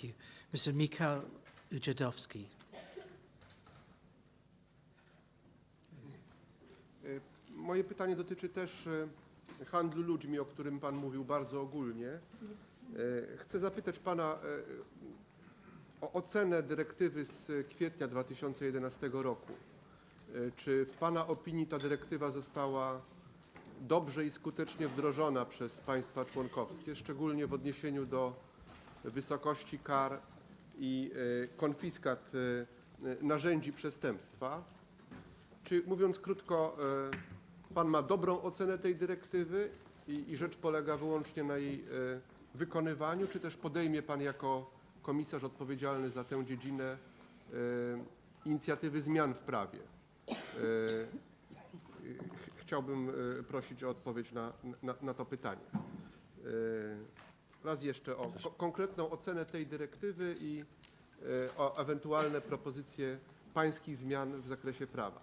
Thank you. Mr. Mikhail Ujadowski. E, Moje pytanie dotyczy też e, handlu ludźmi, o którym Pan mówił bardzo ogólnie. E, Chcę zapytać Pana o ocenę dyrektywy z kwietnia 2011 roku. Czy w Pana opinii ta dyrektywa została dobrze i skutecznie wdrożona przez państwa członkowskie, szczególnie w odniesieniu do wysokości kar i e, konfiskat e, narzędzi przestępstwa? Czy mówiąc krótko, e, Pan ma dobrą ocenę tej dyrektywy i, i rzecz polega wyłącznie na jej e, wykonywaniu, czy też podejmie Pan jako komisarz odpowiedzialny za tę dziedzinę e, inicjatywy zmian w prawie? E, ch- Chciałbym e, prosić o odpowiedź na, na, na to pytanie. Raz jeszcze o ko- konkretną ocenę tej dyrektywy i e, o ewentualne propozycje pańskich zmian w zakresie prawa.